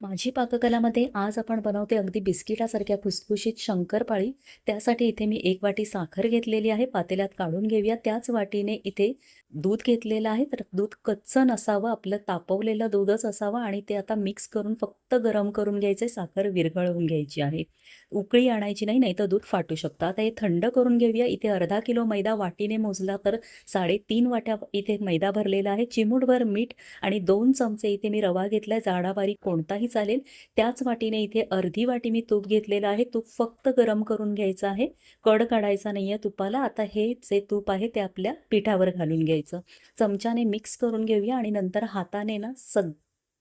माझी पाककलामध्ये आज आपण बनवते अगदी बिस्किटासारख्या खुसखुशीत शंकरपाळी. त्यासाठी इथे मी एक वाटी साखर घेतलेली आहे. पातेल्यात काढून घेऊया. त्याच वाटीने इथे दूध घेतलेलं आहे. तर दूध कच्चं नसावं आपलं तापवलेलं दूधच असावं आणि ते आता मिक्स करून फक्त गरम करून घ्यायचे. साखर विरघळवून घ्यायची आहे. उकळी आणायची नाही नाही तर दूध फाटू शकतं. आता हे थंड करून घेऊया. इथे अर्धा किलो मैदा वाटीने मोजला तर साडेतीन वाट्या इथे मैदा भरलेला आहे. चिमूटभर मीठ आणि दोन चमचे इथे मी रवा घेतला जाडावारी कोणताही चालेल. त्याच वाटीने इथे अर्धी वाटी मी तूप घेतलेलं आहे. तूप फक्त गरम करून घ्यायचं आहे. कड काढायचा नाही आहे तुपाला. आता हे जे तूप आहे ते आपल्या पिठावर घालून घ्यायचं. चमच्याने मिक्स करून घेऊया आणि नंतर हाताने ना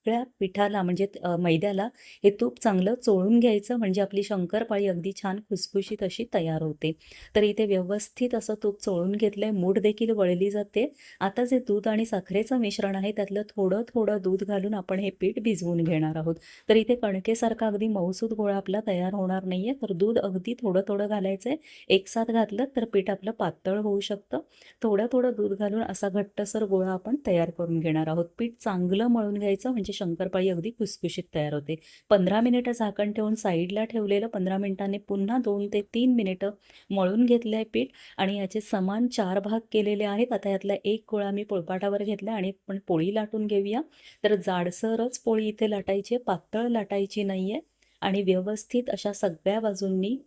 सगळ्या पिठाला म्हणजे मैद्याला हे तूप चांगलं चोळून घ्यायचं म्हणजे आपली शंकरपाळी अगदी छान खुसखुशीत अशी तयार होते. तर इथे व्यवस्थित असं तूप चोळून घेतलंय मूठ देखील वळली जाते. आता जे दूध आणि साखरेचं मिश्रण आहे त्यातलं थोडं थोडं दूध घालून आपण हे पीठ भिजवून घेणार आहोत. तर इथे कणकेसारखा अगदी मऊसूद गोळा आपला तयार होणार नाहीये. तर दूध अगदी थोडं थोडं घालायचंय. एकसाथ घातलं तर पीठ आपलं पातळ होऊ शकतं. थोडं थोडं दूध घालून असा घट्टसर गोळा आपण तयार करून घेणार आहोत. पीठ चांगलं मळून घ्यायचं म्हणजे शंकरपाळी अगदी खुसखुशीत तयार होते. पंधरा मिनिटं झाकण ठेवून साईडला ठेवलेलं पंधरा मिनिटांनी पुन्हा दोन ते तीन मिनिटं मळून घेतलं आहे पीठ आणि याचे समान चार भाग केलेले आहेत. आता यातला एक गोळा मी पोळपाटावर घेतला आणि पण पोळी लाटून घेऊया. तर जाडसरच पोळी इथे लाटायची आहे. पातळ लाटायची नाही आहे आणि व्यवस्थित अशा सगळ्या बाजूंनी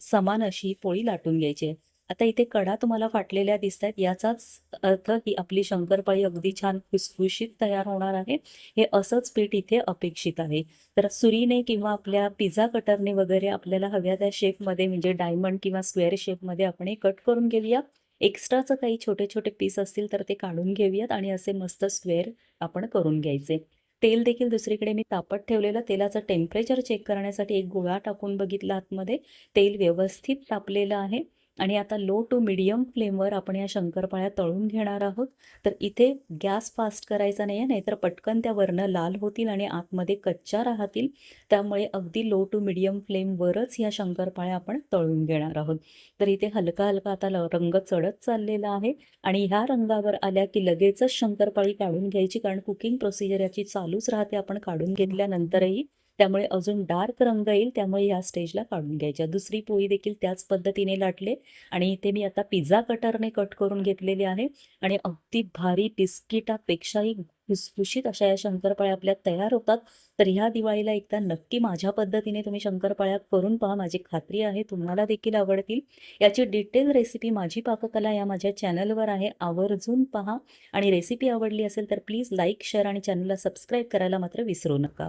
समान अशी पोळी लाटून घ्यायची आहे. आता इथे कडा तुम्हाला फाटलेल्या दिसत आहेत याचाच अर्थ की आपली शंकरपाळी अगदी छान खुसखुशीत तयार होणार आहे. हे असंच पीठ इथे अपेक्षित आहे. तर सुरीने किंवा आपल्या पिझ्झा कटरने वगैरे आपल्याला हव्या त्या शेपमध्ये म्हणजे डायमंड किंवा स्क्वेअर शेपमध्ये आपण हे कट करून घेऊया. एक्स्ट्राचं काही छोटे छोटे पीस असतील तर ते काढून घेऊयात आणि असे मस्त स्क्वेअर आपण करून घ्यायचे. तेल देखील दुसरीकडे मी तापत ठेवलेलं. तेलाचं टेम्परेचर चेक करण्यासाठी एक गोळा टाकून बघितला आतमध्ये. तेल व्यवस्थित तापलेलं आहे. आणि आता लो टू मिडियम फ्लेमवर आपण या शंकरपाळ्या तळून घेणार आहोत. तर इथे गॅस फास्ट करायचा नाही आहे नाहीतर पटकन त्या वरनं लाल होतील आणि आतमध्ये कच्च्या राहतील. त्यामुळे अगदी लो टू मिडियम फ्लेमवरच ह्या शंकरपाळ्या आपण तळून घेणार आहोत. तर इथे हलका हलका आता ल- रंग चढत चाललेला आहे आणि ह्या रंगावर आल्या की लगेचच शंकरपाळी काढून घ्यायची कारण कुकिंग प्रोसिजर याची चालूच राहते आपण काढून घेतल्यानंतरही. त्यामुळे अजून डार्क रंग येईल त्यामुळे या स्टेजला काढून घ्यायच्या दुसरी पोळी देखील त्याच पद्धतीने लाटले आणि इथे मी आता पिझ्झा कटरने कट करून घेतलेली आहे आणि अगदी भारी बिस्किटापेक्षाही खुसखुशीत अशा या शंकरपाळ्या आपल्या तयार होतात. तर ह्या दिवाळीला एकदा नक्की माझ्या पद्धतीने तुम्ही शंकरपाळ्या करून पहा. माझी खात्री आहे तुम्हाला देखील आवडतील. याची डिटेल रेसिपी माझी पाककला या माझ्या चॅनलवर आहे. आवर्जून पहा. आणि रेसिपी आवडली असेल तर प्लीज लाईक शेअर आणि चॅनलला सबस्क्राईब करायला मात्र विसरू नका.